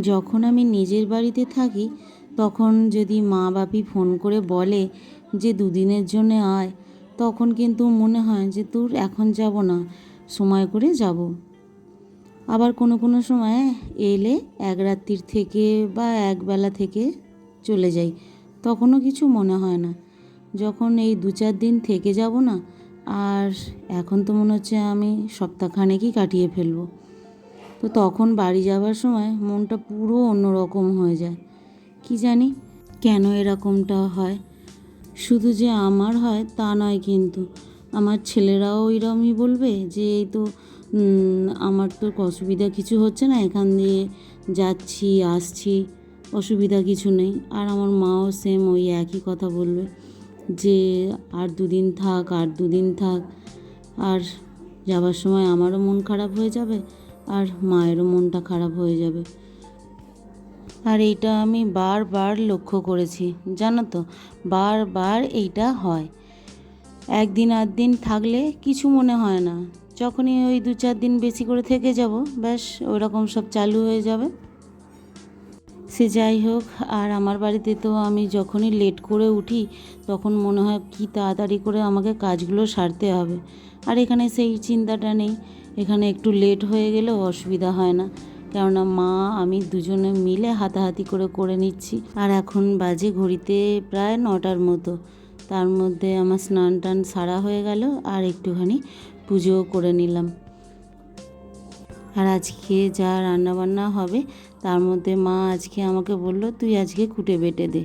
যখন আমি নিজের বাড়িতে থাকি, তখন যদি মা বাপি ফোন করে বলে যে দুদিনের জন্যে আয়, তখন কিন্তু মনে হয় যে তোর এখন যাব না, সময় করে যাব। আবার কোনো কোনো সময় এলে এক রাত্রির থেকে বা একবেলা থেকে চলে যাই, তখনও কিছু মনে হয় না। যখন এই দু চার দিন থেকে যাব না, আর এখন তো মনে হচ্ছে আমি সপ্তাহখানেকই কাটিয়ে ফেলব। তো তখন বাড়ি যাওয়ার সময় মনটা পুরো অন্যরকম হয়ে যায়। কি জানি কেন এরকমটা হয়। শুধু যে আমার হয় তা নয় কিন্তু, আমার ছেলেরাও ওইরকমই বলবে যে, এই তো আমার তো অসুবিধা কিছু হচ্ছে না, এখান দিয়ে যাচ্ছি, আসছি, অসুবিধা কিছু নেই। আর আমার মাও সেম ওই একই কথা বলবে যে, আর দুদিন থাক, আর দুদিন থাক। আর যাবার সময় আমারও মন খারাপ হয়ে যাবে। আর মায়েরও মনটা খারাপ হয়ে যাবে। আর এইটা আমি বারবার লক্ষ্য করেছি, জানো তো? বারবার এইটা হয়। একদিন আধ দিন থাকলে কিছু মনে হয় না। যখনই ওই দু চার দিন বেশি করে থেকে যাব, ব্যাস ওরকম সব চালু হয়ে যাবে। সে যাই হোক, আর আমার বাড়িতে তো আমি যখনই লেট করে উঠি, তখন মনে হয় কি তাড়াতাড়ি করে আমাকে কাজগুলো সারতে হবে। আর এখানে সেই চিন্তাটা নেই। এখানে একটু লেট হয়ে গেলেও অসুবিধা হয় না। কেননা মা, আমি দুজনে মিলে হাতাহাতি করে করে নিচ্ছি। আর এখন বাজে ঘড়িতে প্রায় নটার মতো। তার মধ্যে আমার স্নান টান সারা হয়ে গেল আর একটুখানি পুজোও করে নিলাম। আর আজকে যা রান্নাবান্না হবে, তার মধ্যে মা আজকে আমাকে বলল, তুই আজকে কুটে বেটে দে।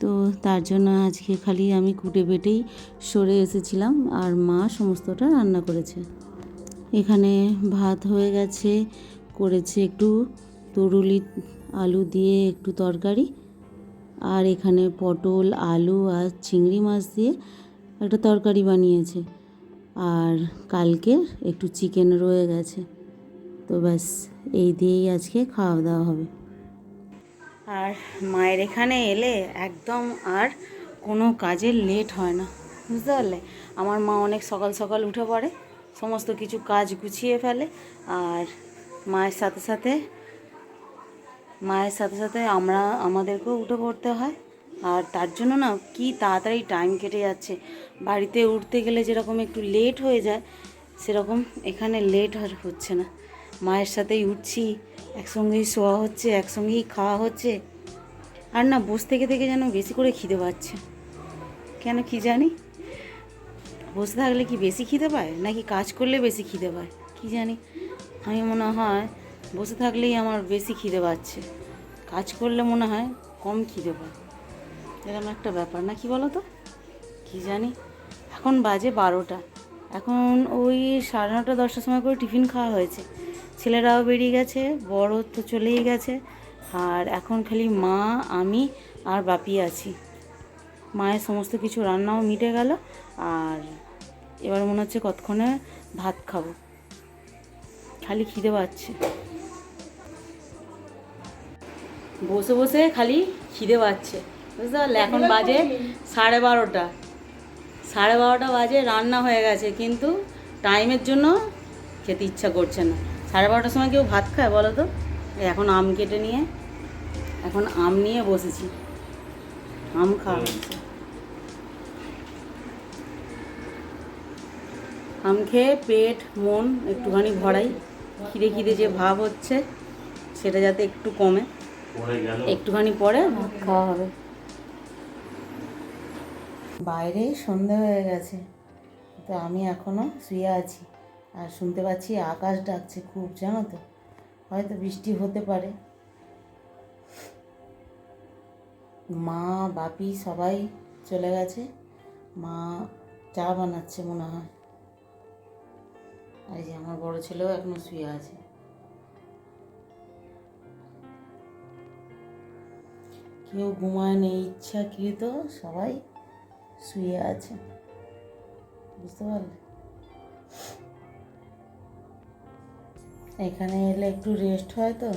তো তার জন্য আজকে খালি আমি কুটে বেটেই সরে এসেছিলাম। আর মা সমস্তটা রান্না করেছে। এখানে ভাত হয়ে গেছে। করেছে একটু তরুলি আলু দিয়ে একটু তরকারি। আর এখানে পটল, আলু আর চিংড়ি মাছ দিয়ে একটা তরকারি বানিয়েছে। আর কালকে একটু চিকেন রয়ে গেছে। তো ব্যাস, এই দিয়েই আজকে খাওয়া দাওয়া হবে। আর মায়ের এখানে এলে একদম আর কোনো কাজের লেট হয় না। বুঝতে পারলে? আমার মা অনেক সকাল সকাল উঠে পড়ে। সমস্ত কিছু কাজ গুছিয়ে ফেলে আর মায়ের সাথে সাথে, মায়ের সাথে সাথে আমরা, আমাদেরকেও উঠে পড়তে হয়। আর তার জন্য না কি তাড়াতাড়ি টাইম কেটে যাচ্ছে। বাড়িতে উঠতে গেলে যেরকম একটু লেট হয়ে যায়, সেরকম এখানে লেট আর হচ্ছে না। মায়ের সাথেই উঠছি, একসঙ্গেই শোয়া হচ্ছে, একসঙ্গেই খাওয়া হচ্ছে। আর না বসে থেকে থেকে যেন বেশি করে খিদে পাচ্ছে। কেন কি জানি? বসে থাকলে কি বেশি খিদে পায়? নাকি কাজ করলে বেশি খিদে পায়? কি জানি? আমি মনে হয় বসে থাকলেই আমার বেশি খিদে পাচ্ছে। কাজ করলে মনে হয় কম খিদে পায়। এরকম একটা ব্যাপার, না কি বলো তো কি জানি? এখন বাজে বারোটা। এখন ওই সাড়ে নটা, দশটার সময় করে টিফিন খাওয়া হয়েছে। ছেলেরাও বেরিয়ে গেছে, বড় তো চলেই গেছে। আর এখন খালি মা, আমি আর বাপি আছি। মায়ের সমস্ত কিছু রান্নাও মিটে গেল আর এবার মনে হচ্ছে কতক্ষণে ভাত খাব। খালি খিদে পাচ্ছে। বসে বসে খালি খিদে পাচ্ছে। বুঝতে পারলে? এখন বাজে সাড়ে বারোটা। সাড়ে বারোটা বাজে রান্না হয়ে গেছে কিন্তু টাইমের জন্য খেতে ইচ্ছা করছে না। সাড়ে বারোটার সময় কেউ ভাত খায় বলো তো? এখন আম কেটে নিয়ে এখন আম নিয়ে বসেছি। আম খাওয়া হচ্ছে। আম খেয়ে পেট মন একটুখানি ভরাই। খিদে খিদে যে ভাব হচ্ছে সেটা যাতে একটু কমে। একটুখানি পরে ভাত খাওয়া হবে। বাইরে সন্ধে হয়ে গেছে তো আমি এখনও শুয়ে আছি। আর শুনতে পাচ্ছি আকাশ ডাকছে খুব জানো তো? হয়তো বৃষ্টি হতে পারে। মা বাপি সবাই চলে গেছে। মা চা বানাচ্ছে মনে হয়। এই যে আমার বড় ছেলেও এখনও শুয়ে আছে। কেউ ঘুমায় নেই ইচ্ছাকৃত সবাই শুয়ে আছে। বুঝতে পারলে? এখানে এলে একটু রেস্ট হয় তো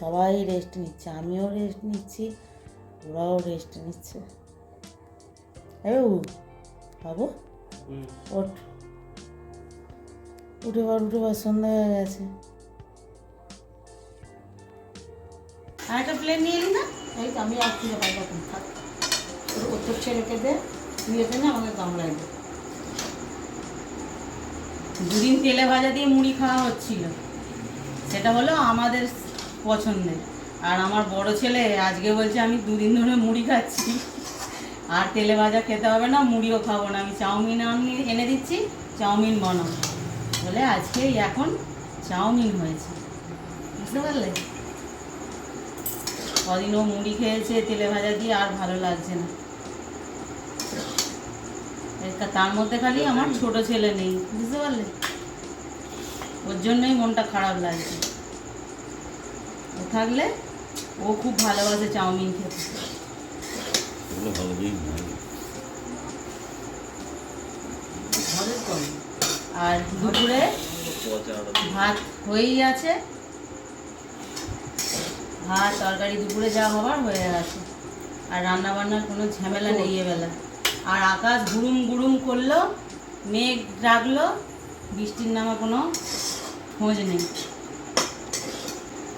সবাই রেস্ট নিচ্ছে আমিও রেস্ট নিচ্ছি ওরাও রেস্ট নিচ্ছে। বাবু ওঠ। উঠে পর উঠে পর সন্ধ্যা হয়ে গেছে। আর একটা প্লেট নিয়ে না? এই তো, আমি আর পাই তখন। থাক। ছেলেকে দে তুই এতে না গামলায় দে। দুদিন তেলে ভাজা দিয়ে মুড়ি খাওয়া হচ্ছিল। সেটা হলো আমাদের পছন্দের। আর আমার বড় ছেলে আজকে বলছে, আমি দুদিন ধরে মুড়ি খাচ্ছি। আর তেলে ভাজা খেতে হবে না, মুড়িও খাব না। আমি চাউমিন এনে দিচ্ছি, চাউমিন বানাবো। বলে আজকে এখন চাউমিন হয়েছে। বুঝতে পারলে? কদিন ও মুড়ি খেয়েছে তেলে ভাজা দিয়ে আর ভালো লাগছে না। তার মধ্যে খালি আমার ছোট ছেলে নেই বুঝতে পারলে? ওর জন্যই মনটা খারাপ লাগছে। ও থাকলে ও খুব ভালোবাসে চাউমিন খেতে। ভালো ঘরের আর দুপুরে ভাত হয়েই আছে। ভাত তরকারি দুপুরে যা হবার হয়ে আছে আর রান্না বান্নার কোনো ঝামেলা নেই এবেলা আর আকাশ গুড়ুম গুরুম করল মেঘ ডাকলো বৃষ্টির নামে কোনো খোঁজ নেই।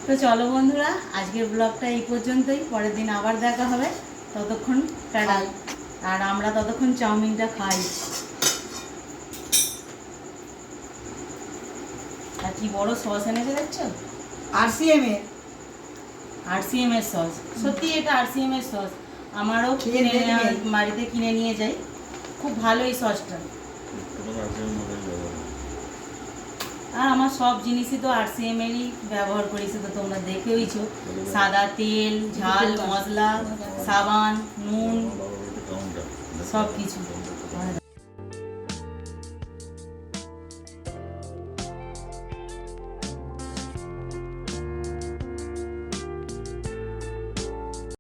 তো চলো বন্ধুরা আজকের ব্লগটা এই পর্যন্তই। পরের দিন আবার দেখা হবে। ততক্ষণ টাটা। আর আমরা ততক্ষণ চাউমিনটা খাই। কি বড় সস এনেছে দেখছ? আর সি এম এর। আরসিএম এর সস সত্যি এটা আরসিএম এর সস আমারও কিনে। বাড়িতে কিনে নিয়ে যাই। খুব ভালো এই সসটা আর আমার সব জিনিসই তো আরসিএম এরই ব্যবহার করি সেটা তোমরা দেখেইছো সাদা তেল ঝাল মশলা সাবান নুন সব কিছু